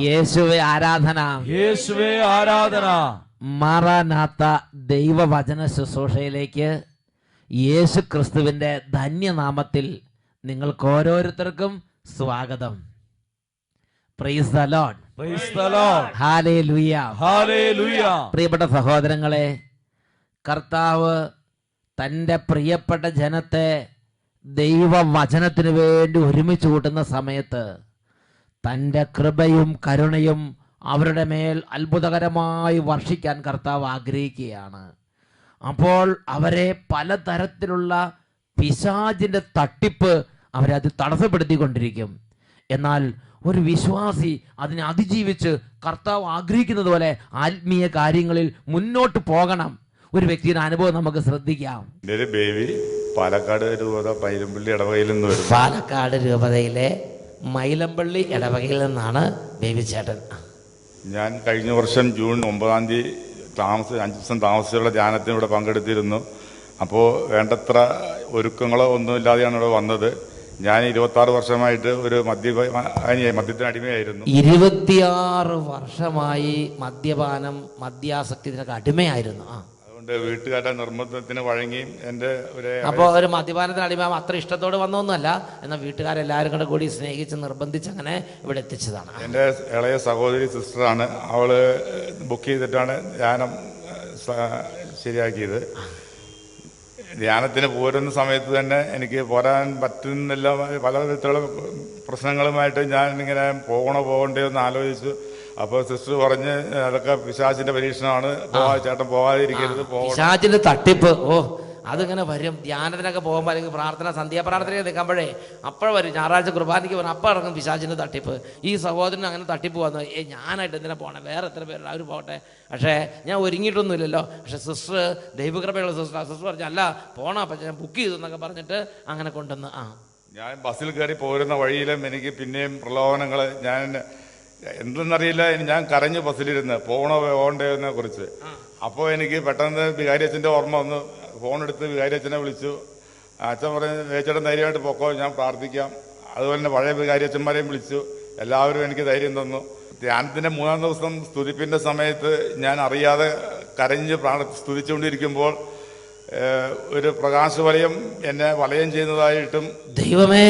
യേശുവെ ആരാധന. യേശുവേ ആരാധന. മാറാനാത്ത ദൈവവചന ശുശ്രൂഷയിലേക്ക് യേശു ക്രിസ്തുവിന്റെ ധന്യനാമത്തിൽ നിങ്ങൾക്ക് ഓരോരുത്തർക്കും സ്വാഗതം. Praise the Lord. Hallelujah. Hallelujah. പ്രിയപ്പെട്ട സഹോദരങ്ങളെ കർത്താവ് തന്റെ പ്രിയപ്പെട്ട ജനത്തെ ദൈവവചനത്തിന് വേണ്ടി ഒരുമിച്ച് കൂട്ടുന്ന സമയത്ത് തന്റെ കൃപയും കരുണയും അവരുടെ മേൽ അത്ഭുതകരമായി വർഷിക്കാൻ കർത്താവ് ആഗ്രഹിക്കുകയാണ്. അപ്പോൾ അവരെ പലതരത്തിലുള്ള പിശാചിന്റെ തട്ടിപ്പ് അവരെ അത് തടസ്സപ്പെടുത്തിക്കൊണ്ടിരിക്കും. എന്നാൽ ഒരു വിശ്വാസി അതിനെ അതിജീവിച്ച് കർത്താവ് ആഗ്രഹിക്കുന്നത് പോലെ ആത്മീയ കാര്യങ്ങളിൽ മുന്നോട്ട് പോകണം. ഒരു വ്യക്തിയുടെ അനുഭവം നമുക്ക് ശ്രദ്ധിക്കാം. പാലക്കാട് രൂപത മൈലമ്പള്ളി ഇടവകയിൽ നിന്ന് വരും പാലക്കാട് രൂപതയിലെ മൈലമ്പള്ളി ഇടവകയിൽ നിന്നാണ് ബേബി ചേട്ടൻ. ഞാൻ കഴിഞ്ഞ വർഷം ജൂൺ ഒമ്പതാം തീയതി താമസ അഞ്ച് ദിവസം താമസിച്ചുള്ള ധ്യാനത്തിന് ഇവിടെ പങ്കെടുത്തിരുന്നു. അപ്പോൾ വേണ്ടത്ര ഒരുക്കങ്ങളോ ഒന്നുമില്ലാതെയാണ് ഇവിടെ വന്നത്. ഞാൻ ഇരുപത്താറ് വർഷമായിട്ട് ഒരു മദ്യ മദ്യത്തിന് അടിമയായിരുന്നു. ഇരുപത്തിയാറ് വർഷമായി മദ്യപാനം മദ്യാസക്തി ഇതിനൊക്കെ അടിമയായിരുന്നു. ആ. അതുകൊണ്ട് വീട്ടുകാരുടെ നിർബന്ധത്തിന് വഴങ്ങിയും എന്റെ ഒരു അപ്പോൾ ഒരു മദ്യപാനത്തിന് അടിമ അത്ര ഇഷ്ടത്തോട് വന്നൊന്നുമല്ല. എന്നാൽ വീട്ടുകാരെല്ലാവരും കൂടെ കൂടി സ്നേഹിച്ച് നിർബന്ധിച്ച് അങ്ങനെ ഇവിടെ എത്തിച്ചതാണ്. എന്റെ ഇളയ സഹോദരി സിസ്റ്ററാണ്. അവൾ ബുക്ക് ചെയ്തിട്ടാണ് ധ്യാനം ശരിയാക്കിയത്. ധ്യാനത്തിന് പോരുന്ന സമയത്ത് തന്നെ എനിക്ക് പോരാൻ പറ്റുന്നില്ല. പല വിധത്തിലുള്ള പ്രശ്നങ്ങളുമായിട്ട് ഞാൻ ഇങ്ങനെ പോകണോ പോകണ്ടേ എന്ന് ആലോചിച്ചു അപ്പോൾ സിസ്റ്റർ പറഞ്ഞ് അതൊക്കെ പിശാചിന്റെ പരീക്ഷണമാണ്. പോവാ ചേട്ടൻ പോവാതിരിക്കരുത് പിശാചിന്റെ തട്ടിപ്പ്. ഓ അതിങ്ങനെ വരും. ധ്യാനത്തിനൊക്കെ പോകുമ്പോൾ അല്ലെങ്കിൽ പ്രാർത്ഥന സന്ധ്യാപ്രാർത്ഥനയൊക്കെ നിൽക്കുമ്പോഴേ അപ്പോൾ വരും. ഞായറാഴ്ച കുർബാനയ്ക്ക് വരും അപ്പോൾ ഇറങ്ങും പിശാചിന്റെ തട്ടിപ്പ്. ഈ സഹോദരൻ അങ്ങനെ തട്ടിപ്പ് വന്നു. ഏ ഞാനായിട്ട് എന്തിനാ പോകണം വേറെ എത്ര പേരുണ്ട്? അവർ പോകട്ടെ പക്ഷേ ഞാൻ ഒരുങ്ങിയിട്ടൊന്നുമില്ലല്ലോ. പക്ഷേ സിസ്റ്റർ ദൈവകൃപയുള്ള സിസ്റ്റർ സിസ്റ്റർ പറഞ്ഞു അല്ല പോകണം അപ്പം ഞാൻ ബുക്ക് ചെയ്തു എന്നൊക്കെ പറഞ്ഞിട്ട് അങ്ങനെ കൊണ്ടുവന്ന് ആ. ഞാൻ ബസ്സിൽ കയറി പോരുന്ന വഴിയിലും എനിക്ക് പിന്നെയും പ്രലോഭനങ്ങൾ ഞാൻ എന്തെന്നറിയില്ല ഞാൻ കരഞ്ഞു ബസ്സിലിരുന്ന് പോണോ പോകണ്ടേനെ കുറിച്ച്. അപ്പോൾ എനിക്ക് പെട്ടെന്ന് വികാരിയച്ഛന്റെ ഓർമ്മ വന്നു ഫോൺ എടുത്ത് വികാരിയച്ഛനെ വിളിച്ചു. അച്ഛൻ പറഞ്ഞു വേച്ചേട്ടൻ ധൈര്യമായിട്ട് പൊക്കോ ഞാൻ പ്രാർത്ഥിക്കാം. അതുപോലെ തന്നെ പഴയ വികാരിയച്ഛന്മാരെയും വിളിച്ചു. എല്ലാവരും എനിക്ക് ധൈര്യം തന്നു. ധ്യാനത്തിന്റെ മൂന്നാം ദിവസം സ്തുതിപ്പിന്റെ സമയത്ത് ഞാൻ അറിയാതെ കരഞ്ഞ് പ്രാണ സ്തുതിച്ചുകൊണ്ടിരിക്കുമ്പോൾ ഒരു ഒരു പ്രകാശവലയം എന്നെ വലയം ചെയ്യുന്നതായിട്ടും ദൈവമേ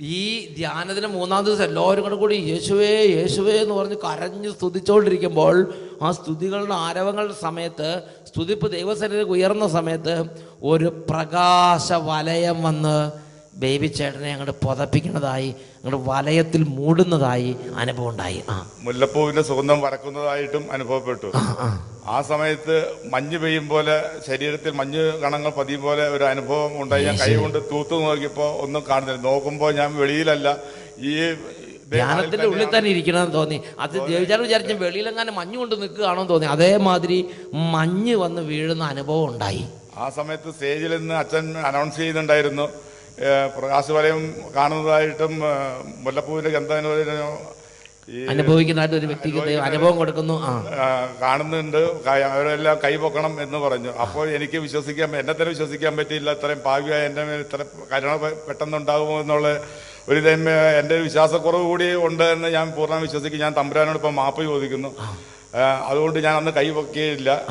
ഈ ധ്യാനത്തിന് മൂന്നാം ദിവസം എല്ലാവരും കൂടെ കൂടി യേശുവേ യേശുവേ എന്ന് പറഞ്ഞ് കരഞ്ഞ് സ്തുതിച്ചുകൊണ്ടിരിക്കുമ്പോൾ ആ സ്തുതികളുടെ ആരവങ്ങളുടെ സമയത്ത് സ്തുതിപ്പ് ദൈവസന്നിധിക്ക് ഉയർന്ന സമയത്ത് ഒരു പ്രകാശ വലയം വന്ന് ബേബി ചേട്ടനെ അങ്ങോട്ട് പുതപ്പിക്കുന്നതായി അങ്ങോട്ട് വലയത്തിൽ മൂടുന്നതായി അനുഭവം ഉണ്ടായി. ആ. മുല്ലപ്പൂവിന്റെ സുഗന്ധം വരക്കുന്നതായിട്ടും അനുഭവപ്പെട്ടു. ആ സമയത്ത് മഞ്ഞ് പെയ്യും പോലെ ശരീരത്തിൽ മഞ്ഞ് കണങ്ങൾ പതിയും പോലെ ഒരു അനുഭവം ഉണ്ടായി. ഞാൻ കൈ കൊണ്ട് തൂത്ത് നോക്കിയപ്പോൾ ഒന്നും കാണുന്നില്ല. നോക്കുമ്പോൾ ഞാൻ വെളിയിലല്ല. ഈ ധ്യാനത്തിന്റെ ഉള്ളിൽ തന്നെ ഇരിക്കണമെന്ന് തോന്നി. അത് ദേവിചാരം വിചാരിച്ച വെളിയിലെങ്ങാനും മഞ്ഞ് കൊണ്ട് നിൽക്കുകയാണോ തോന്നി. അതേമാതിരി മഞ്ഞ് വന്ന് വീഴുന്ന അനുഭവം ഉണ്ടായി. ആ സമയത്ത് സ്റ്റേജിൽ നിന്ന് അച്ഛൻ അനൗൺസ് ചെയ്യുന്നുണ്ടായിരുന്നു. ഏഹ് പ്രകാശവലയം കാണുന്നതായിട്ടും മുല്ലപ്പൂവിന്റെ ഗന്ധനോ അനുഭവിക്കുന്നതായിട്ട് ഒരു വ്യക്തിക്ക് അനുഭവം കൊടുക്കുന്നു. കാണുന്നുണ്ട്. കൈ- അവരെല്ലാം കൈപൊക്കണം എന്ന് പറഞ്ഞു. അപ്പോൾ എനിക്ക് വിശ്വസിക്കാൻ എന്നെ തന്നെ വിശ്വസിക്കാൻ പറ്റിയില്ല. ഇത്രയും ഭാഗ്യമായി എന്റെ മേൽ ഇത്ര കരുണ പെട്ടെന്നുണ്ടാകുമോ എന്നുള്ള ഒരു എന്റെ ഒരു വിശ്വാസക്കുറവ് കൂടി ഉണ്ട് എന്ന് ഞാൻ പൂർണ വിശ്വസിക്കും. ഞാൻ തമ്പുരാനോട് ഇപ്പം മാപ്പ് ചോദിക്കുന്നു. അതുകൊണ്ട് ഞാൻ അന്ന് കൈ പൊക്കിയില്ല.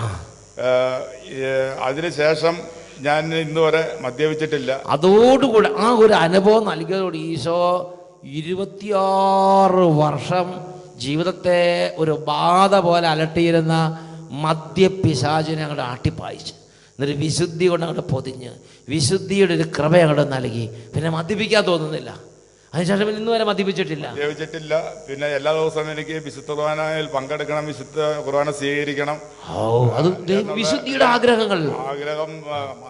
അതിനുശേഷം ഞാൻ ഇന്ന് വരെ മദ്യപിച്ചിട്ടില്ല. അതോടുകൂടെ ആ ഒരു അനുഭവം നൽകിയതോട് ഈശോ ഇരുപത്തിയാറ് വർഷം ജീവിതത്തെ ഒരു ബാധ പോലെ അലട്ടിയിരുന്ന മദ്യപിശാചിനെ അങ്ങോട്ട് ആട്ടിപ്പായിച്ചു. എന്നൊരു വിശുദ്ധി കൊണ്ട് അങ്ങോട്ട് പൊതിഞ്ഞ് വിശുദ്ധിയുടെ ഒരു കൃപ അങ്ങോട്ട് നൽകി. പിന്നെ മദ്യപിക്കാൻ തോന്നുന്നില്ല. അതിനുശേഷം ഇന്ന് വരെ മദ്യപിച്ചിട്ടില്ല. മദ്യപിച്ചിട്ടില്ല. പിന്നെ എല്ലാ ദിവസവും എനിക്ക് വിശുദ്ധ കുർബാനയിൽ പങ്കെടുക്കണം വിശുദ്ധ കുർബാന സ്വീകരിക്കണം. ഓ അത് വിശുദ്ധിയുടെ ആഗ്രഹങ്ങൾ. ആഗ്രഹം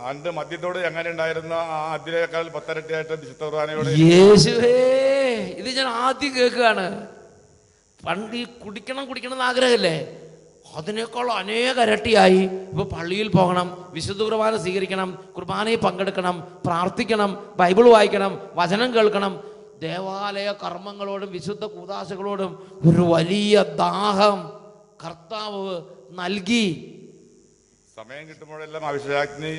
അണ്ട് മദ്യത്തോട് എങ്ങനെ ഉണ്ടായിരുന്ന അതിനേക്കാൾ പത്തരട്ടിയായിട്ട് വിശുദ്ധ കുർബാനയോട് യേശുവേ ഇത് ഞാൻ ആദ്യം കേൾക്കുകയാണ്. പണ്ട് ഈ കുടിക്കണം കുടിക്കണം എന്ന് ആഗ്രഹമല്ലേ? അതിനേക്കാൾ അനേക ഇരട്ടിയായി. ഇപ്പൊ പള്ളിയിൽ പോകണം വിശുദ്ധ കുർബാന സ്വീകരിക്കണം കുർബാനയിൽ പങ്കെടുക്കണം പ്രാർത്ഥിക്കണം ബൈബിൾ വായിക്കണം വചനം കേൾക്കണം. ദേവാലയ കർമ്മങ്ങളോടും വിശുദ്ധ കൂതാശകളോടും ഒരു വലിയ ദാഹം കർത്താവ് നൽകി. സമയം കിട്ടുമ്പോഴെല്ലാം അഭിഷേകാഗ്നി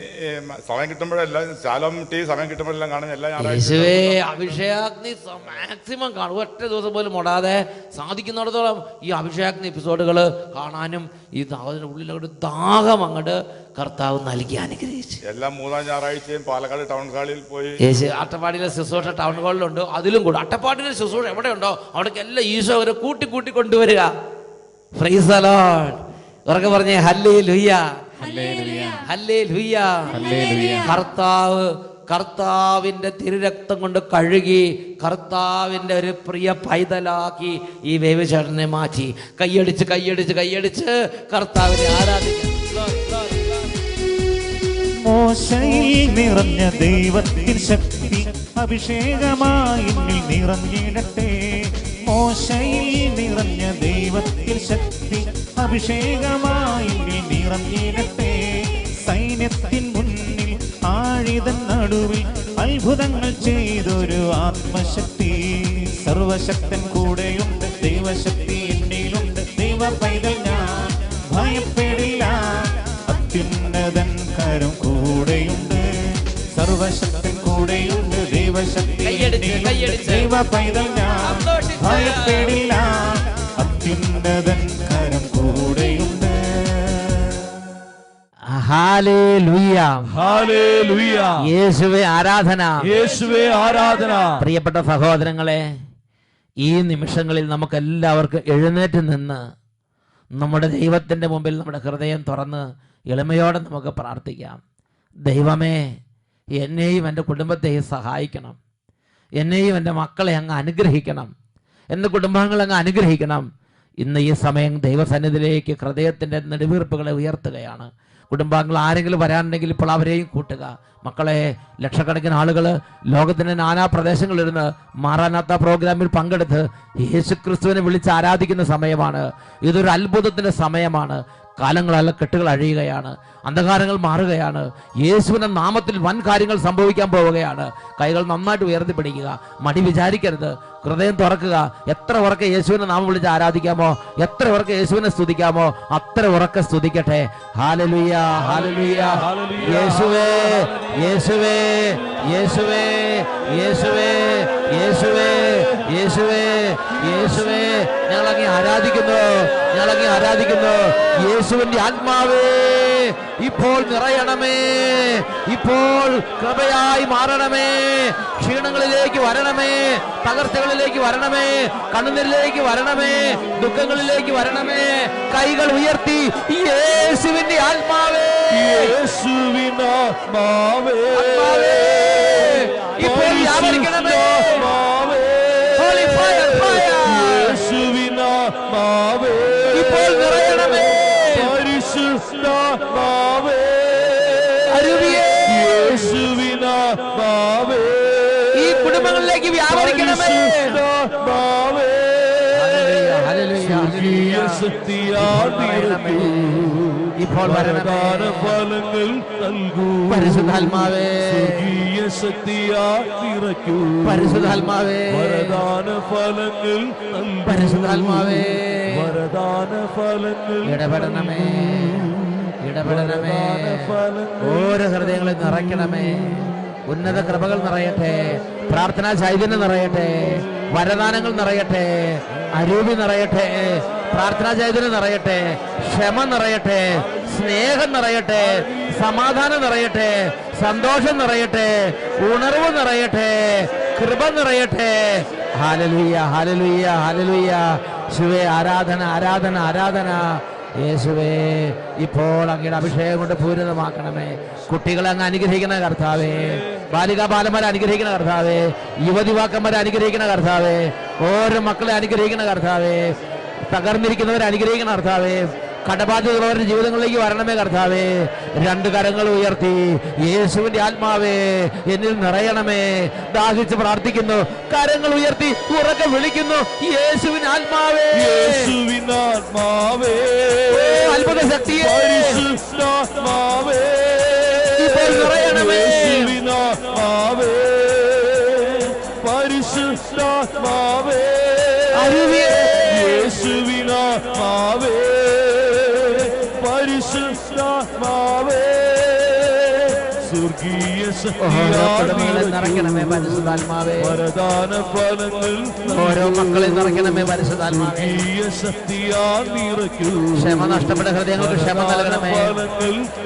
സമയം കിട്ടുമ്പോഴെല്ലാം ശാലം ടി സമയം കിട്ടുമ്പോഴെല്ലാം കാണുന്ന എല്ലാ യേശുവേ അഭിഷേകാഗ്നി മാക്സിമം കാണും. ഒറ്റ ദിവസം പോലും മുടാതെ സാധിക്കുന്നിടത്തോളം ഈ അഭിഷേകാഗ്നി എപ്പിസോഡുകൾ കാണാനും ഈ അതിന്റെ ഉള്ളിലൊരു ദാഹം അങ്ങോട്ട് കർത്താവ് നൽകി അനുഗ്രഹിച്ചു. എല്ലാം മൂന്നാം ഞായറാഴ്ചയും പാലക്കാട് ടൗൺ ഹാളിൽ പോയി. യേശു അട്ടപ്പാടിയിലെ ശുശ്രൂഷ ടൗൺ ഹാളിലുണ്ട് അതിലും കൂടെ. അട്ടപ്പാടിയിലെ ശുശ്രൂഷ എവിടെയുണ്ടോ? അവിടേക്ക് എല്ലാം ഈശോ അവരെ കൂട്ടി കൂട്ടി കൊണ്ടുവരിക ഫ്രൈസ് അലോൺ ഉറക്കെ പറഞ്ഞേ ഹല്ലേ ലുയ്യ കർത്താവ് കർത്താവിന്റെ തിരുരക്തം കൊണ്ട് കഴുകി കർത്താവിന്റെ ഒരു പ്രിയ പൈതലാക്കി ഈ വേവിചേട്ടനെ മാറ്റി. കൈയടിച്ച് കൈയടിച്ച് കൈയടിച്ച് കർത്താവിനെ ആരാധിക്കാം. മോശയിൽ നിറഞ്ഞ ദൈവത്തിൻ ശക്തി അഭിഷേകമായി നിറഞ്ഞിടട്ടെ. മോശയിൽ നിറഞ്ഞ ദൈവത്തിൻ ശക്തി അഭിഷേകമായി നിറഞ്ഞിടട്ടെ സൈന്യത്തിൻ മുന്നിൽ ആഴിതൻ നടുവിൽ അത്ഭുതങ്ങൾ ചെയ്തൊരു ആത്മശക്തി. സർവശക്തൻ കൂടെയുണ്ട് ദൈവശക്തി എന്നിലുണ്ട്. ദൈവ പൈതൽ ഞാൻ ഭയപ്പെടില്ല. അത്യുന്നതൻ കരം കൂടെയുണ്ട്. സർവശക്തൻ കൂടെയുണ്ട് ദൈവശക്തി. ദൈവ പൈതൽ ഞാൻ. ഭയപ്പെടില്ല. അത്യുന്നതൻ യേശുവേ ആരാധന. യേശുവേ ആരാധന. പ്രിയപ്പെട്ട സഹോദരങ്ങളെ ഈ നിമിഷങ്ങളിൽ നമുക്ക് എല്ലാവർക്കും എഴുന്നേറ്റ് നിന്ന് നമ്മുടെ ദൈവത്തിന്റെ മുമ്പിൽ നമ്മുടെ ഹൃദയം തുറന്ന് എളിമയോടെ നമുക്ക് പ്രാർത്ഥിക്കാം. ദൈവമേ എന്നെയും എന്റെ കുടുംബത്തെയും സഹായിക്കണം. എന്നെയും എന്റെ മക്കളെ അങ്ങ് അനുഗ്രഹിക്കണം. എന്റെ കുടുംബാംഗങ്ങളെ അങ്ങ് അനുഗ്രഹിക്കണം. ഇന്ന് ഈ സമയം ദൈവസന്നിധിയിലേക്ക് ഹൃദയത്തിന്റെ നെടുവീർപ്പുകളെ ഉയർത്തുകയാണ്. കുടുംബാംഗങ്ങൾ ആരെങ്കിലും വരാനുണ്ടെങ്കിൽ ഇപ്പോൾ അവരെയും കൂട്ടുക. മക്കളെ ലക്ഷക്കണക്കിന് ആളുകൾ ലോകത്തിന്റെ നാനാ പ്രദേശങ്ങളിലിരുന്ന് മാറാനാത്ത പ്രോഗ്രാമിൽ പങ്കെടുത്ത് യേശുക്രിസ്തുവിനെ വിളിച്ച് ആരാധിക്കുന്ന സമയമാണ്. ഇതൊരു അത്ഭുതത്തിന്റെ സമയമാണ്. കാലങ്ങളല്ല കെട്ടുകൾ അഴിയുകയാണ്. അന്ധകാരങ്ങൾ മാറുകയാണ്. യേശുവിന്റെ നാമത്തിൽ വൻ കാര്യങ്ങൾ സംഭവിക്കാൻ പോവുകയാണ്. കൈകൾ നന്നായിട്ട് ഉയർത്തി പിടിക്കുക. മടി വിചാരിക്കരുത്. ഹൃദയം തുറക്കുക. എത്ര ഉറക്കെ യേശുവിനെ നാമം വിളിച്ച് ആരാധിക്കാമോ എത്ര ഉറക്കെ യേശുവിനെ സ്തുതിക്കാമോ അത്ര ഉറക്കെ സ്തുതിക്കട്ടെ. യേശുവേ യേശുവേ യേശുവേ യേശുവേ യേശുവേ യേശുവേ യേശുവേ. ഞങ്ങളങ്ങി ആരാധിക്കുന്നു ഞങ്ങളങ്ങി ആരാധിക്കുന്നു. യേശുവിന്റെ ആത്മാവേ. ഇപ്പോൾ നിറയണമേ. ഇപ്പോൾ കൃപയായി മാറണമേ. ക്ഷീണങ്ങളിലേക്ക് വരണമേ. തകർച്ചകളിലേക്ക് വരണമേ. കണ്ണുനീരിലേക്ക് വരണമേ. ദുഃഖങ്ങളിലേക്ക് വരണമേ. കൈകൾ ഉയർത്തി യേശുവിന്റെ ആത്മാവേ. യേശുവിനാത്മാവേ ഇപ്പോൾ വ്യാപരിക്കണമേ. യേശുവിനാത്മാവേ. ഇപ്പോൾ വരദാന ഫലങ്ങൾ നൽകൂ പരിശുദ്ധാത്മാവേ. സ്വർഗീയ ശക്തിയാൽ നിറയ്ക്കൂ പരിശുദ്ധാത്മാവേ. വരദാന ഫലങ്ങൾ നൽകൂ പരിശുദ്ധാത്മാവേ. വരദാന ഫലങ്ങൾ ഇടപെടണമേ. ഇടപെടണമേ ഓരോ ഹൃദയങ്ങളെ നിറയ്ക്കണമേ. ഉന്നത കൃപകൾ നിറയട്ടെ. പ്രാർത്ഥനാ ചൈതന്യം നിറയട്ടെ. വരദാനങ്ങൾ നിറയട്ടെ. അരൂപി നിറയട്ടെ. പ്രാർത്ഥനാ ചൈതന്യം നിറയട്ടെ ക്ഷമ നിറയട്ടെ സ്നേഹം നിറയട്ടെ സമാധാനം നിറയട്ടെ സന്തോഷം നിറയട്ടെ ഉണർവ് നിറയട്ടെ കൃപ നിറയട്ടെ. ഹാലലുയ്യ ഹാലലുയ്യ ഹാലലുയ്യ ശിവേ ആരാധന ആരാധന ആരാധന. യേശുവേ ഇപ്പോൾ അങ്ങയുടെ അഭിഷേകം കൊണ്ട് പൂരിതമാക്കണമേ. കുട്ടികളെ അങ്ങ് അനുഗ്രഹിക്കുന്ന കർത്താവേ. ബാലികാ ബാലന്മാരെ അനുഗ്രഹിക്കുന്ന കർത്താവേ. യുവതിവാക്കന്മാരെ അനുഗ്രഹിക്കുന്ന കർത്താവേ. ഓരോ മക്കളെ അനുഗ്രഹിക്കുന്ന കർത്താവേ. തകർന്നിരിക്കുന്നവരെ അനുഗ്രഹിക്കണം കർത്താവേ. കടബാധ്യതയുള്ളവരുടെ ജീവിതങ്ങളിലേക്ക് വരണമേ കർത്താവേ. രണ്ട് കരങ്ങൾ ഉയർത്തി യേശുവിന്റെ ആത്മാവേ എന്നിൽ നിറയണമേ. ദാഹിച്ച് പ്രാർത്ഥിക്കുന്നു. കരങ്ങൾ ഉയർത്തി ഉറക്കെ വിളിക്കുന്നു. യേശുവിൻ ആത്മാവേ. യേശുവിനാത്മാവേ ആത്മാവേ. അത്ഭുത ശക്തിയേ നിറയണമേ. നിറയ്ക്കണമേ നിറയ്ക്കൂ പരിശുദ്ധാത്മാവേ. വരദാന ഫലങ്ങൾ ഓരോ മക്കളെ നിറയ്ക്കണമേ പരിശുദ്ധാത്മാവേ. ശക്തിയാൽ നിറയ്ക്കൂ ക്ഷമ നഷ്ടപ്പെട്ട ഹൃദയങ്ങൾക്ക് ക്ഷമ നൽകണമേ.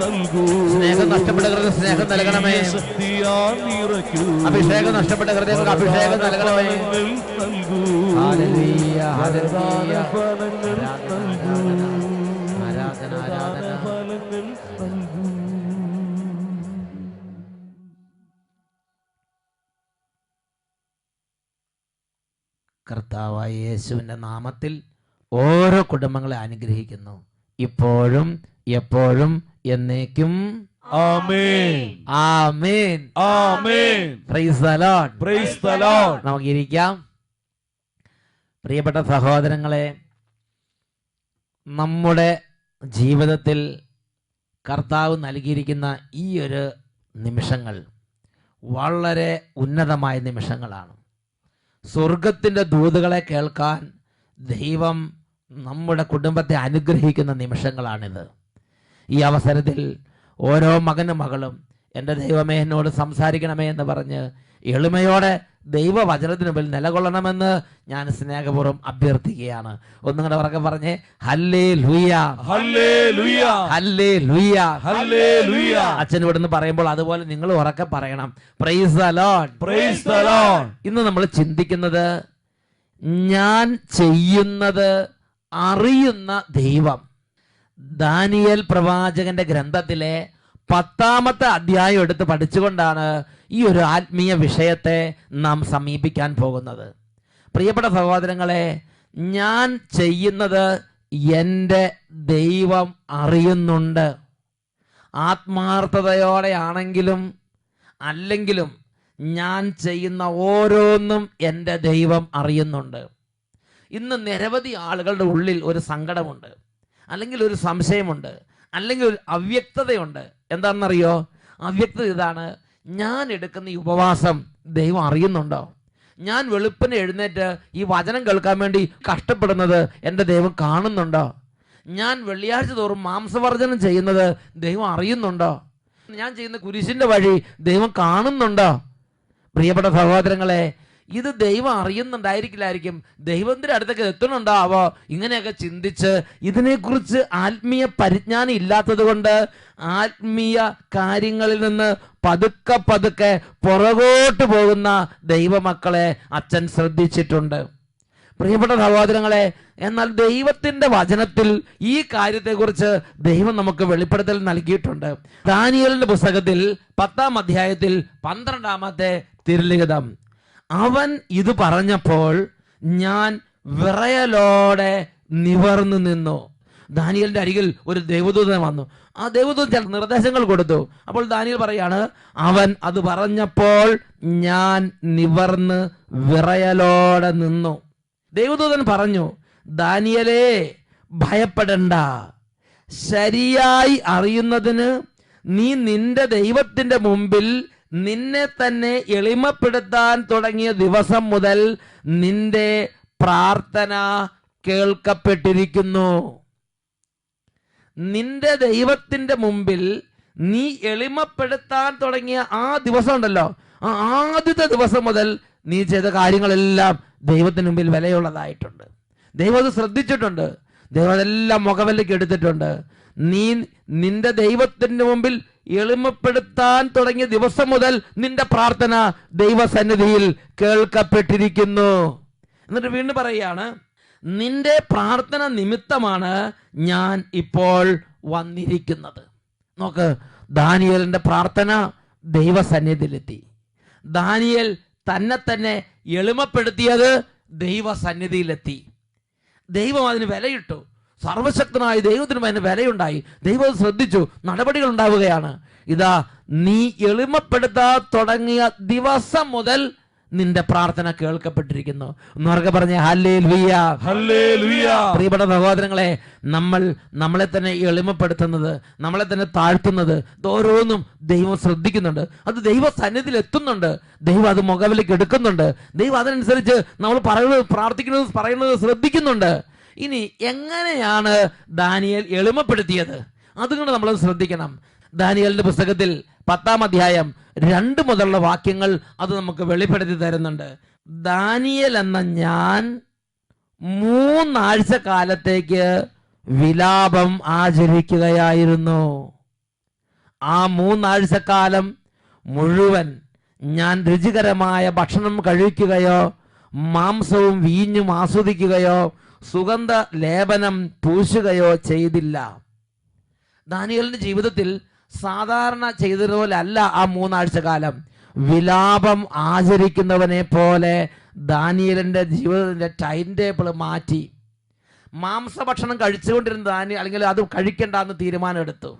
നൽകൂ സ്നേഹം നഷ്ടപ്പെട്ട ഹൃദയ സ്നേഹം നൽകണമേ. ശക്തിയാൽ നിറയ്ക്കൂ അഭിഷേകം നഷ്ടപ്പെട്ട ഹൃദയങ്ങൾക്ക് അഭിഷേകം നൽകണമേ. ഫലങ്ങൾ നൽകൂ ഹല്ലേലൂയ, ഹല്ലേലൂയ. ഫലങ്ങൾ നൽകൂ ആരാധന ആരാധന. ഫലങ്ങൾ കർത്താവായ യേശുവിന്റെ നാമത്തിൽ ഓരോ കുടുംബങ്ങളെ അനുഗ്രഹിക്കുന്നു. ഇപ്പോഴും എപ്പോഴും എന്നേക്കും. നമുക്ക് ഇരിക്കാം പ്രിയപ്പെട്ട സഹോദരങ്ങളെ നമ്മുടെ ജീവിതത്തിൽ കർത്താവ് നൽകിയിരിക്കുന്ന ഈ ഒരു നിമിഷങ്ങൾ വളരെ ഉന്നതമായ നിമിഷങ്ങളാണ്. സ്വർഗത്തിന്റെ ദൂതുകളെ കേൾക്കാൻ ദൈവം നമ്മുടെ കുടുംബത്തെ അനുഗ്രഹിക്കുന്ന നിമിഷങ്ങളാണിത്. ഈ അവസരത്തിൽ ഓരോ മകനും മകളും എന്റെ ദൈവമേ എന്നോട് സംസാരിക്കണമേ എന്ന് പറഞ്ഞ് എളിമയോടെ ദൈവവചനത്തിന് മുമ്പിൽ നിലകൊള്ളണമെന്ന് ഞാൻ സ്നേഹപൂർവം അഭ്യർത്ഥിക്കുകയാണ്. ഒന്നും കൂടെ ഉറക്കെ പറഞ്ഞേ ഹല്ലേ ലുയ ഹല്ലേ ലുയ അച്ഛൻ ഇവിടുന്ന് പറയുമ്പോൾ അതുപോലെ നിങ്ങൾ ഉറക്കെ പറയണം. പ്രൈസ് പ്രൈസ് ഇന്ന് നമ്മൾ ചിന്തിക്കുന്നത് ഞാൻ ചെയ്യുന്നത് അറിയുന്ന ദൈവം. ദാനിയൽ പ്രവാചകന്റെ ഗ്രന്ഥത്തിലെ പത്താമത്തെ അധ്യായം എടുത്ത് പഠിച്ചുകൊണ്ടാണ് ഈ ഒരു ആത്മീയ വിഷയത്തെ നാം സമീപിക്കാൻ പോകുന്നത്. പ്രിയപ്പെട്ട സഹോദരങ്ങളെ ഞാൻ ചെയ്യുന്നത് എന്റെ ദൈവം അറിയുന്നുണ്ട്. ആത്മാർത്ഥതയോടെയാണെങ്കിലും അല്ലെങ്കിലും ഞാൻ ചെയ്യുന്ന ഓരോന്നും എന്റെ ദൈവം അറിയുന്നുണ്ട്. ഇന്ന് നിരവധി ആളുകളുടെ ഉള്ളിൽ ഒരു സങ്കടമുണ്ട്. അല്ലെങ്കിൽ ഒരു സംശയമുണ്ട്. അല്ലെങ്കിൽ ഒരു അവ്യക്തതയുണ്ട്. എന്താണെന്നറിയോ? അവ്യക്തത ഇതാണ്. ഞാൻ എടുക്കുന്ന ഈ ഉപവാസം ദൈവം അറിയുന്നുണ്ടോ? ഞാൻ വെളുപ്പിന് എഴുന്നേറ്റ് ഈ വചനം കേൾക്കാൻ വേണ്ടി കഷ്ടപ്പെടുന്നത് എന്റെ ദൈവം കാണുന്നുണ്ടോ? ഞാൻ വെള്ളിയാഴ്ച തോറും മാംസവർജനം ചെയ്യുന്നത് ദൈവം അറിയുന്നുണ്ടോ? ഞാൻ ചെയ്യുന്ന കുരിശിന്റെ വഴി ദൈവം കാണുന്നുണ്ടോ? പ്രിയപ്പെട്ട സഹോദരങ്ങളെ ഇത് ദൈവം അറിയുന്നുണ്ടായിരിക്കില്ലായിരിക്കും. ദൈവത്തിന്റെ അടുത്തേക്ക് എത്തുന്നുണ്ടാവോ ഇങ്ങനെയൊക്കെ ചിന്തിച്ച് ഇതിനെക്കുറിച്ച് ആത്മീയ പരിജ്ഞാനം ഇല്ലാത്തത് കൊണ്ട് ആത്മീയ കാര്യങ്ങളിൽ നിന്ന് പതുക്കെ പതുക്കെ പുറകോട്ട് പോകുന്ന ദൈവമക്കളെ അച്ഛൻ ശ്രദ്ധിച്ചിട്ടുണ്ട്. പ്രിയപ്പെട്ട സഹോദരങ്ങളെ എന്നാൽ ദൈവത്തിന്റെ വചനത്തിൽ ഈ കാര്യത്തെക്കുറിച്ച് ദൈവം നമുക്ക് വെളിപ്പെടുത്തൽ നൽകിയിട്ടുണ്ട്. ദാനിയലിന്റെ പുസ്തകത്തിൽ പത്താം അധ്യായത്തിൽ പന്ത്രണ്ടാമത്തെ തിരുലിഖിതം. അവൻ ഇത് പറഞ്ഞപ്പോൾ ഞാൻ വിറയലോടെ നിവർന്നു നിന്നു. ദാനിയലിന്റെ അരികിൽ ഒരു ദേവദൂതൻ വന്നു. ആ ദേവദൂതൻ നിർദ്ദേശങ്ങൾ കൊടുത്തു. അപ്പോൾ ദാനിയൽ പറയാണ് അവൻ അത് പറഞ്ഞപ്പോൾ ഞാൻ നിവർന്ന് വിറയലോടെ നിന്നു. ദേവദൂതൻ പറഞ്ഞു ദാനിയലേ ഭയപ്പെടണ്ട. ശരിയായി അറിയുന്നതിന് നീ നിന്റെ ദൈവത്തിന്റെ മുമ്പിൽ നിന്നെ തന്നെ എളിമപ്പെടുത്താൻ തുടങ്ങിയ ദിവസം മുതൽ നിന്റെ പ്രാർത്ഥന കേൾക്കപ്പെട്ടിരിക്കുന്നു. നിന്റെ ദൈവത്തിന്റെ മുമ്പിൽ നീ എളിമപ്പെടുത്താൻ തുടങ്ങിയ ആ ദിവസം ഉണ്ടല്ലോ. ആ ആദ്യത്തെ ദിവസം മുതൽ നീ ചെയ്ത കാര്യങ്ങളെല്ലാം ദൈവത്തിന് മുമ്പിൽ വിലയുള്ളതായിട്ടുണ്ട്. ദൈവം അത് ശ്രദ്ധിച്ചിട്ടുണ്ട്. ദൈവം അതെല്ലാം മുഖവിലേക്ക് എടുത്തിട്ടുണ്ട്. നീ നിന്റെ ദൈവത്തിന്റെ മുമ്പിൽ എളിമപ്പെടുത്താൻ തുടങ്ങിയ ദിവസം മുതൽ നിന്റെ പ്രാർത്ഥന ദൈവസന്നിധിയിൽ കേൾക്കപ്പെട്ടിരിക്കുന്നു. എന്നിട്ട് വീണ്ടും പറയുകയാണ് നിന്റെ പ്രാർത്ഥന നിമിത്തമാണ് ഞാൻ ഇപ്പോൾ വന്നിരിക്കുന്നത്. നോക്ക് ദാനിയലിന്റെ പ്രാർത്ഥന ദൈവസന്നിധിയിലെത്തി. ദാനിയൽ തന്നെ തന്നെ എളിമപ്പെടുത്തിയത് ദൈവസന്നിധിയിലെത്തി. ദൈവം അതിന് വിലയിട്ടു. സർവശക്തനായ ദൈവത്തിനും അതിന് വിലയുണ്ടായി. ദൈവം ശ്രദ്ധിച്ചു നടപടികൾ ഉണ്ടാവുകയാണ്. ഇതാ നീ എളിമപ്പെടുത്താൻ തുടങ്ങിയ ദിവസം മുതൽ നിന്റെ പ്രാർത്ഥന കേൾക്കപ്പെട്ടിരിക്കുന്നു. എന്നൊക്കെ പറഞ്ഞ പ്രിയപ്പെട്ട സഹോദരങ്ങളെ നമ്മൾ നമ്മളെ തന്നെ എളിമപ്പെടുത്തുന്നത് നമ്മളെ തന്നെ താഴ്ത്തുന്നത് ഓരോന്നും ദൈവം ശ്രദ്ധിക്കുന്നുണ്ട്. അത് ദൈവ സന്നിധിയിൽ എത്തുന്നുണ്ട്. ദൈവം അത് മുഖവിലേക്ക് എടുക്കുന്നുണ്ട്. ദൈവം അതിനനുസരിച്ച് നമ്മൾ പറയുന്നത് പ്രാർത്ഥിക്കുന്നത് പറയുന്നത് ശ്രദ്ധിക്കുന്നുണ്ട്. ഇനി എങ്ങനെയാണ് ദാനിയൽ എളിമപ്പെടുത്തിയത്? അതുകൊണ്ട് നമ്മൾ ശ്രദ്ധിക്കണം. ദാനിയലിന്റെ പുസ്തകത്തിൽ പത്താം അധ്യായം രണ്ട് മുതലുള്ള വാക്യങ്ങൾ അത് നമുക്ക് വെളിപ്പെടുത്തി തരുന്നുണ്ട്. ദാനിയൽ എന്ന ഞാൻ മൂന്നാഴ്ച കാലത്തേക്ക് വിലാപം ആചരിക്കുകയായിരുന്നു. ആ മൂന്നാഴ്ച കാലം മുഴുവൻ ഞാൻ രുചികരമായ ഭക്ഷണം കഴിക്കുകയോ മാംസവും വീഞ്ഞും ആസ്വദിക്കുകയോ സുഗന്ധ ലേപനം പൂശുകയോ ചെയ്തില്ല. ദാനിയലിന്റെ ജീവിതത്തിൽ സാധാരണ അല്ല ആ മൂന്നാഴ്ച കാലം. വിലാപം ആചരിക്കുന്നവനെ പോലെ ദാനിയലിന്റെ ജീവിതത്തിന്റെ ടൈം ടേബിൾ മാറ്റി. മാംസഭക്ഷണം കഴിച്ചുകൊണ്ടിരുന്ന ദാനി അല്ലെങ്കിൽ അത് കഴിക്കണ്ടെന്ന് തീരുമാനമെടുത്തു.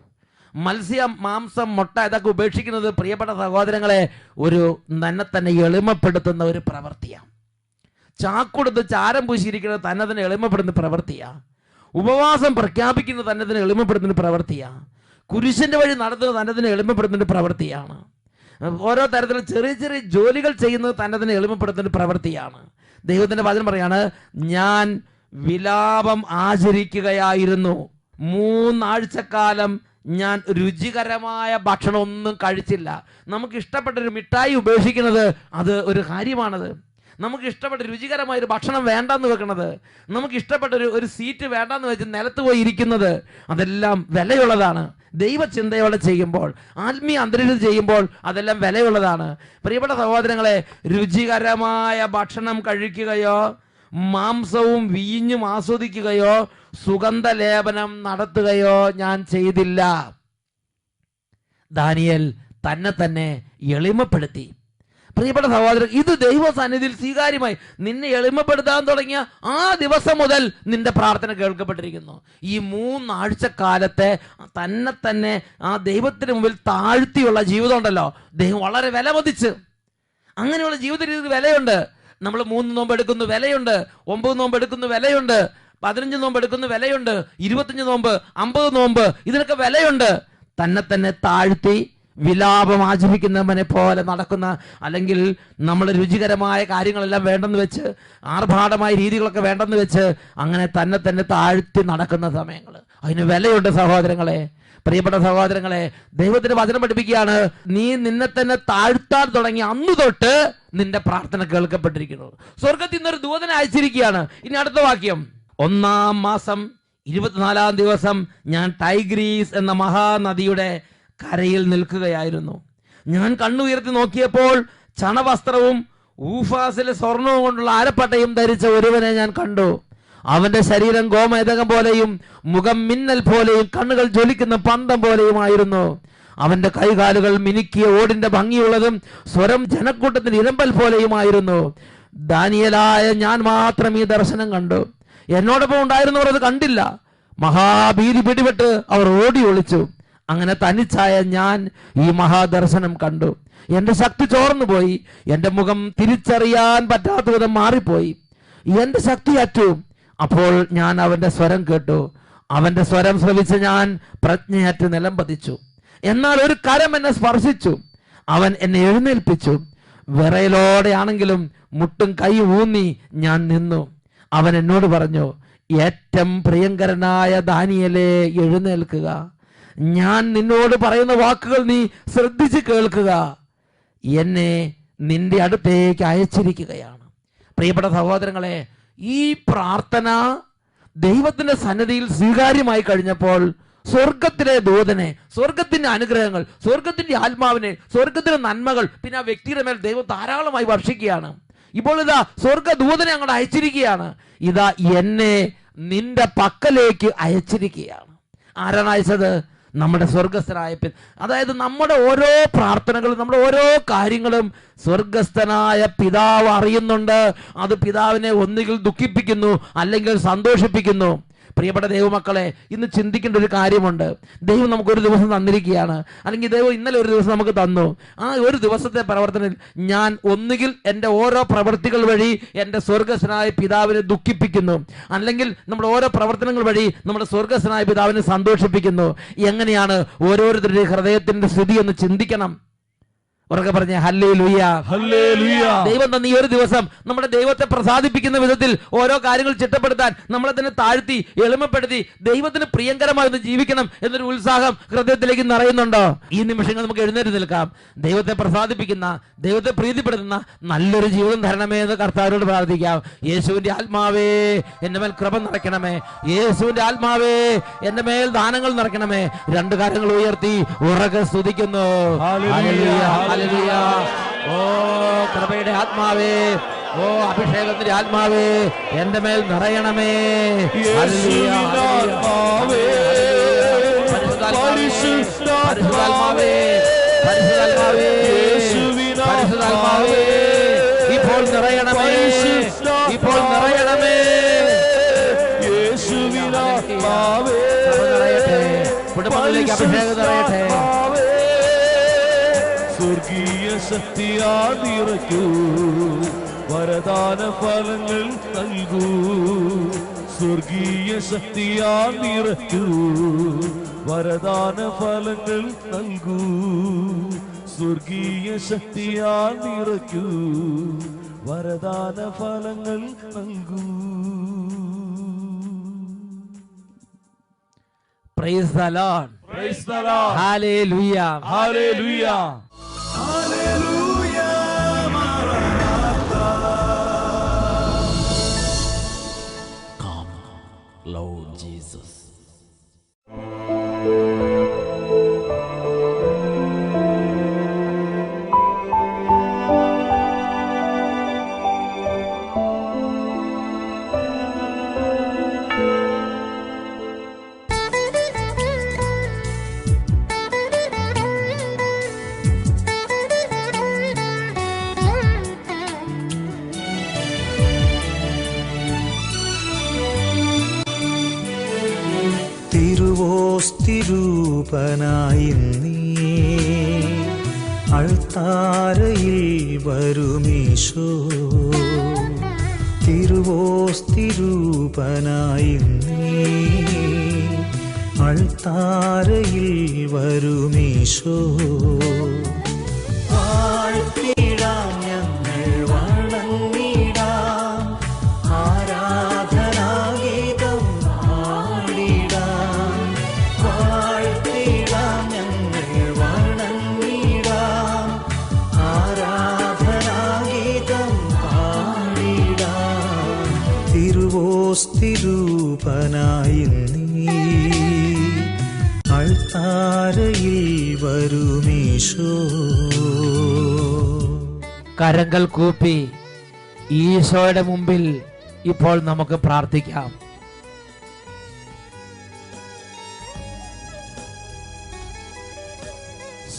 മത്സ്യം മാംസം മുട്ട ഇതൊക്കെ ഉപേക്ഷിക്കുന്നത് പ്രിയപ്പെട്ട സഹോദരങ്ങളെ ഒരു തന്നെ തന്നെ എളിമപ്പെടുത്തുന്ന ഒരു പ്രവൃത്തിയാണ്. ചാക്കൊടുത്ത് ചാരം പൂശിയിരിക്കുന്നത് തന്നെ തന്നെ എളിമപ്പെടുന്ന പ്രവൃത്തിയാ. ഉപവാസം പ്രഖ്യാപിക്കുന്നത് തന്നെ തന്നെ എളിമപ്പെടുത്തുന്ന പ്രവൃത്തിയാ. കുരിശിന്റെ വഴി നടത്തുന്നത് തന്നെ തന്നെ എളിമപ്പെടുത്തുന്ന പ്രവൃത്തിയാണ്. ഓരോ തരത്തിലുള്ള ചെറിയ ചെറിയ ജോലികൾ ചെയ്യുന്നത് തന്നെ തന്നെ എളിമപ്പെടുത്തുന്ന പ്രവൃത്തിയാണ്. ദൈവത്തിന്റെ വചനം പറയാണ് ഞാൻ വിലാപം ആചരിക്കുകയായിരുന്നു. മൂന്നാഴ്ചക്കാലം ഞാൻ രുചികരമായ ഭക്ഷണം ഒന്നും കഴിച്ചില്ല. നമുക്ക് ഇഷ്ടപ്പെട്ട ഒരു മിഠായി ഉപേക്ഷിക്കുന്നത് അത് ഒരു കാര്യമാണത്. നമുക്ക് ഇഷ്ടപ്പെട്ട രുചികരമായ ഒരു ഭക്ഷണം വേണ്ടെന്ന് വെക്കുന്നത് നമുക്ക് ഇഷ്ടപ്പെട്ട ഒരു ഒരു സീറ്റ് വേണ്ടെന്ന് വെച്ച് നിലത്ത് പോയി ഇരിക്കുന്നത് അതെല്ലാം വിലയുള്ളതാണ്. ദൈവചിന്തയോടെ ചെയ്യുമ്പോൾ ആത്മീയ അന്തരീക്ഷത്തിൽ ചെയ്യുമ്പോൾ അതെല്ലാം വിലയുള്ളതാണ്. പ്രിയപ്പെട്ട സഹോദരങ്ങളെ രുചികരമായ ഭക്ഷണം കഴിക്കുകയോ മാംസവും വീഞ്ഞും ആസ്വദിക്കുകയോ സുഗന്ധലേപനം നടത്തുകയോ ഞാൻ ചെയ്തില്ല. ദാനിയൽ തന്നെ തന്നെ എളിമപ്പെടുത്തി. പ്രിയപ്പെട്ട സഹോദരൻ ഇത് ദൈവ സന്നിധിയിൽ സ്വീകാര്യമായി നിന്നെ എളിമപ്പെടുത്താൻ തുടങ്ങിയ ആ ദിവസം മുതൽ നിന്റെ പ്രാർത്ഥന കേൾക്കപ്പെട്ടിരിക്കുന്നു. ഈ മൂന്നാഴ്ച കാലത്തെ തന്നെ തന്നെ ആ ദൈവത്തിന് മുമ്പിൽ താഴ്ത്തിയുള്ള ജീവിതം ഉണ്ടല്ലോ. ദൈവം വളരെ വില വിലമതിച്ച്. അങ്ങനെയുള്ള ജീവിത രീതിക്ക് വിലയുണ്ട്. നമ്മൾ മൂന്ന് നോമ്പ് എടുക്കുന്നു വിലയുണ്ട്. ഒമ്പത് നോമ്പ് എടുക്കുന്നു വിലയുണ്ട്. പതിനഞ്ച് നോമ്പ് എടുക്കുന്നു വിലയുണ്ട്. ഇരുപത്തഞ്ച് നോമ്പ് അമ്പത് നോമ്പ് ഇതിനൊക്കെ വിലയുണ്ട്. തന്നെ തന്നെ താഴ്ത്തി വിലാപം ആചരിക്കുന്നവനെ പോലെ നടക്കുന്ന അല്ലെങ്കിൽ നമ്മൾ രുചികരമായ കാര്യങ്ങളെല്ലാം വേണ്ടെന്ന് വെച്ച് ആർഭാടമായ രീതികളൊക്കെ വേണ്ടെന്ന് വെച്ച് അങ്ങനെ തന്നെ തന്നെ താഴ്ത്തി നടക്കുന്ന സമയങ്ങൾ. അതിന് വിലയുണ്ട് സഹോദരങ്ങളെ. പ്രിയപ്പെട്ട സഹോദരങ്ങളെ ദൈവത്തിന് വചനം പഠിപ്പിക്കുകയാണ് നീ നിന്നെ തന്നെ താഴ്ത്താൻ തുടങ്ങി അന്ന് തൊട്ട് നിന്റെ പ്രാർത്ഥന കേൾക്കപ്പെട്ടിരിക്കുന്നു. സ്വർഗത്തിൽ നിന്നൊരു ദൂതനെ അയച്ചിരിക്കുകയാണ്. ഇനി അടുത്ത വാക്യം. ഒന്നാം മാസം ഇരുപത്തിനാലാം ദിവസം ഞാൻ ടൈഗ്രീസ് എന്ന മഹാനദിയുടെ കരയിൽ നിൽക്കുകയായിരുന്നു. ഞാൻ കണ്ണുയർത്തി നോക്കിയപ്പോൾ ചണവസ്ത്രവും ഊഫാസിലെ സ്വർണവും കൊണ്ടുള്ള ആരപ്പട്ടയും ധരിച്ച ഒരുവനെ ഞാൻ കണ്ടു. അവന്റെ ശരീരം ഗോമേതകം പോലെയും മുഖം മിന്നൽ പോലെയും കണ്ണുകൾ ജ്വലിക്കുന്ന പന്തം പോലെയുമായിരുന്നു. അവന്റെ കൈകാലുകൾ മിനുക്കിയ ഓടിന്റെ ഭംഗിയുള്ളതും സ്വരം ജനക്കൂട്ടത്തിന് ഇരമ്പൽ പോലെയുമായിരുന്നു. ദാനിയലായ ഞാൻ മാത്രം ഈ ദർശനം കണ്ടു. എന്നോടൊപ്പം ഉണ്ടായിരുന്നവർ അത് കണ്ടില്ല. മഹാഭീതി പിടിപെട്ട് അവർ ഓടി ഒളിച്ചു. അങ്ങനെ തനിച്ചായ ഞാൻ ഈ മഹാദർശനം കണ്ടു. എന്റെ ശക്തി ചോർന്നു പോയി. എന്റെ മുഖം തിരിച്ചറിയാൻ പറ്റാത്ത വിധം മാറിപ്പോയി. എന്റെ ശക്തി അറ്റു. അപ്പോൾ ഞാൻ അവന്റെ സ്വരം കേട്ടു. അവന്റെ സ്വരം ശ്രവിച്ച് ഞാൻ പ്രജ്ഞയറ്റ് നിലം പതിച്ചു. എന്നാൽ ഒരു കരം എന്നെ സ്പർശിച്ചു. അവൻ എന്നെ എഴുന്നേൽപ്പിച്ചു. വിറയലോടെയാണെങ്കിലും മുട്ടും കൈ ഊന്നി ഞാൻ നിന്നു. അവൻ എന്നോട് പറഞ്ഞു ഏറ്റവും പ്രിയങ്കരനായ ദാനിയലെ എഴുന്നേൽക്കുക. ഞാൻ നിന്നോട് പറയുന്ന വാക്കുകൾ നീ ശ്രദ്ധിച്ച് കേൾക്കുക. എന്നെ നിന്റെ അടുത്തേക്ക് അയച്ചിരിക്കുകയാണ്. പ്രിയപ്പെട്ട സഹോദരങ്ങളെ ഈ പ്രാർത്ഥന ദൈവത്തിന്റെ സന്നദ്ധിയിൽ സ്വീകാര്യമായി കഴിഞ്ഞപ്പോൾ സ്വർഗത്തിലെ ദൂതനെ സ്വർഗത്തിന്റെ അനുഗ്രഹങ്ങൾ സ്വർഗത്തിന്റെ ആത്മാവിനെ സ്വർഗത്തിന്റെ നന്മകൾ പിന്നെ ആ വ്യക്തിയുടെ മേൽ ദൈവം ധാരാളമായി വർഷിക്കുകയാണ്. ഇപ്പോൾ ഇതാ സ്വർഗ ദൂതനെ അങ്ങോട്ട് അയച്ചിരിക്കുകയാണ്. ഇതാ എന്നെ നിന്റെ പക്കലേക്ക് അയച്ചിരിക്കുകയാണ്. ആരാണ് അയച്ചത്? നമ്മുടെ സ്വർഗസ്ഥനായ പി- അതായത് നമ്മുടെ ഓരോ പ്രാർത്ഥനകളും നമ്മുടെ ഓരോ കാര്യങ്ങളും സ്വർഗസ്ഥനായ പിതാവ് അറിയുന്നുണ്ട്. അത് പിതാവിനെ ഒന്നുകിൽ ദുഃഖിപ്പിക്കുന്നു അല്ലെങ്കിൽ സന്തോഷിപ്പിക്കുന്നു. പ്രിയപ്പെട്ട ദൈവമക്കളെ ഇന്ന് ചിന്തിക്കേണ്ട ഒരു കാര്യമുണ്ട്. ദൈവം നമുക്ക് ഒരു ദിവസം തന്നിരിക്കുകയാണ്. അല്ലെങ്കിൽ ദൈവം ഇന്നലെ ഒരു ദിവസം നമുക്ക് തന്നു. ആ ഒരു ദിവസത്തെ പ്രവർത്തനത്തിൽ ഞാൻ ഒന്നുകിൽ എന്റെ ഓരോ പ്രവൃത്തികൾ വഴി എന്റെ സ്വർഗസ്വനായ പിതാവിനെ ദുഃഖിപ്പിക്കുന്നു. അല്ലെങ്കിൽ നമ്മുടെ ഓരോ പ്രവർത്തനങ്ങൾ വഴി നമ്മുടെ സ്വർഗസ്വനായ പിതാവിനെ സന്തോഷിപ്പിക്കുന്നു. എങ്ങനെയാണ് ഓരോരുത്തരുടെ ഹൃദയത്തിന്റെ സ്ഥിതി എന്ന് ചിന്തിക്കണം. ഉറക്കെ പറഞ്ഞ ദൈവം തന്ന ഈ ഒരു ദിവസം നമ്മുടെ ദൈവത്തെ പ്രസാദിപ്പിക്കുന്ന വിധത്തിൽ ഓരോ കാര്യങ്ങൾ ചിട്ടപ്പെടുത്താൻ നമ്മളെ തന്നെ താഴ്ത്തി എളിമപ്പെടുത്തി ദൈവത്തിന് പ്രിയങ്കരമായി ജീവിക്കണം എന്നൊരു ഉത്സാഹം ഹൃദയത്തിലേക്ക് നിറയുന്നുണ്ടോ? ഈ നിമിഷങ്ങൾ നമുക്ക് എഴുന്നേറ്റ് നിൽക്കാം. ദൈവത്തെ പ്രസാദിപ്പിക്കുന്ന ദൈവത്തെ പ്രീതിപ്പെടുത്തുന്ന നല്ലൊരു ജീവിതം തരണമേ എന്ന് കർത്താവിനോട് പ്രാർത്ഥിക്കാം. യേശുവിന്റെ ആത്മാവേ എന്റെ മേൽ കൃപ നിറയ്ക്കണമേ. യേശുവിന്റെ ആത്മാവേ എന്റെ മേൽ ദാനങ്ങൾ നിറയ്ക്കണമേ. രണ്ട് കാര്യങ്ങൾ ഉയർത്തി ഉറക്കെ സ്തുതിക്കുന്നു. ഹല്ലേലൂയ. ഓ കൃപയുടെ ആത്മാവേ. ഓ അഭിഷേകത്തിന്റെ ആത്മാവേ. എന്റെ മേൽ നിറയണമേ. പരിശുദ്ധാത്മാവേ. പരിശുദ്ധാത്മാവേ. പരിശുദ്ധാത്മാവേ. ഇപ്പോൾ നിറയണമേ. ഇപ്പോൾ നിറയണമേ. കുടുംബങ്ങളിലേക്ക് അഭിഷേകം നിറയട്ടെ. ശക്തിയാ നിറയ്ക്കൂ വരദാന ഫലങ്ങൾ നൽകൂ. സ്വർഗീയ ശക്തിയാ നിറയ്ക്കൂ വരദാന ഫലങ്ങൾ നൽകൂ. സ്വർഗീയ ശക്തിയാ നിറയ്ക്കൂ വരദാന ഫലങ്ങൾ നൽകൂ. Praise the Lord Praise the Lord. Hallelujah Hallelujah. തിരുവോസ്തിരൂപനായി നീ അൾത്താരയിൽ വരുമീശോ. വരുമീശോ. കരങ്ങൾ കൂപ്പി ഈശോയുടെ മുമ്പിൽ ഇപ്പോൾ നമുക്ക് പ്രാർത്ഥിക്കാം.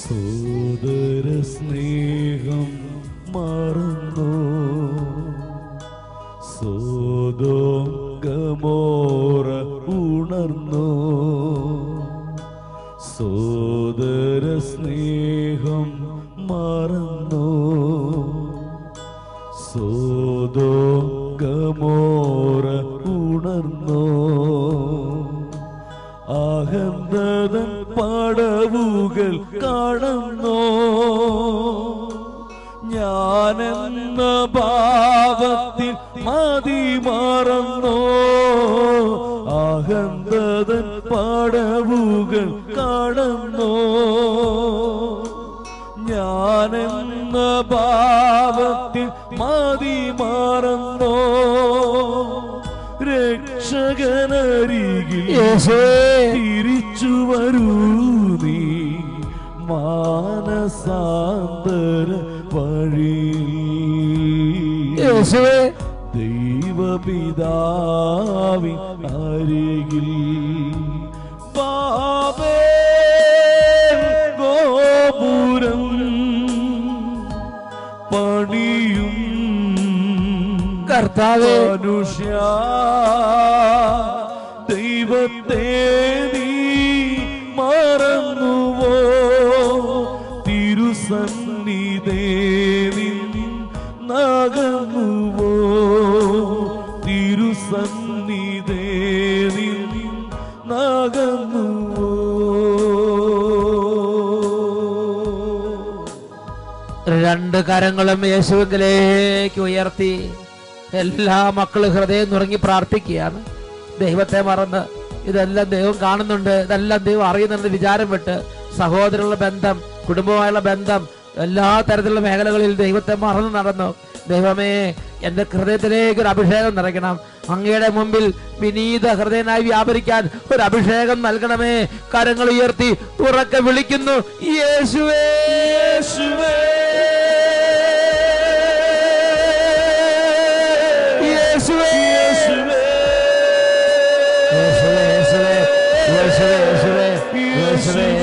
സോദര സ്നേഹം മറന്നു ഞാനെന്ന ഭാവത്തിൽ മതി മാറന്നോ. രക്ഷകനരികിൽ. തിരിച്ചു വരൂ നീ. മാനസാന്തര വഴി. ദൈവപിതാവി ദൈവപിതാവിൻ അരികിൽ. പാപേ കർത്താവേ മനുഷ്യ ദൈവത്തെ നീ മറന്നുവോ? തിരുസന്നിധേ നകന്നുവോ? തിരുസന്നിധേ നകന്നുവോ? രണ്ട് കരങ്ങളും യേശുവിലേക്ക് ഉയർത്തി. എല്ലാ മക്കളും ഹൃദയം നുറങ്ങി പ്രാർത്ഥിക്കുകയാണ്. ദൈവത്തെ മറന്ന് ഇതെല്ലാം ദൈവം കാണുന്നുണ്ട് ഇതെല്ലാം ദൈവം അറിയുന്നുണ്ട് വിചാരം വിട്ട് സഹോദരനുള്ള ബന്ധം കുടുംബമായുള്ള ബന്ധം എല്ലാ തരത്തിലുള്ള മേഖലകളിൽ ദൈവത്തെ മറന്നു നടന്നു. ദൈവമേ എന്റെ ഹൃദയത്തിലേക്ക് ഒരു അഭിഷേകം നിറയ്ക്കണം. അങ്ങയുടെ മുമ്പിൽ വിനീത ഹൃദയനായി വ്യാപരിക്കാൻ ഒരു അഭിഷേകം നൽകണമേ. കരങ്ങൾ ഉയർത്തി ഉറക്കെ വിളിക്കുന്നു. യേശുവേ. യേശുവേ. today.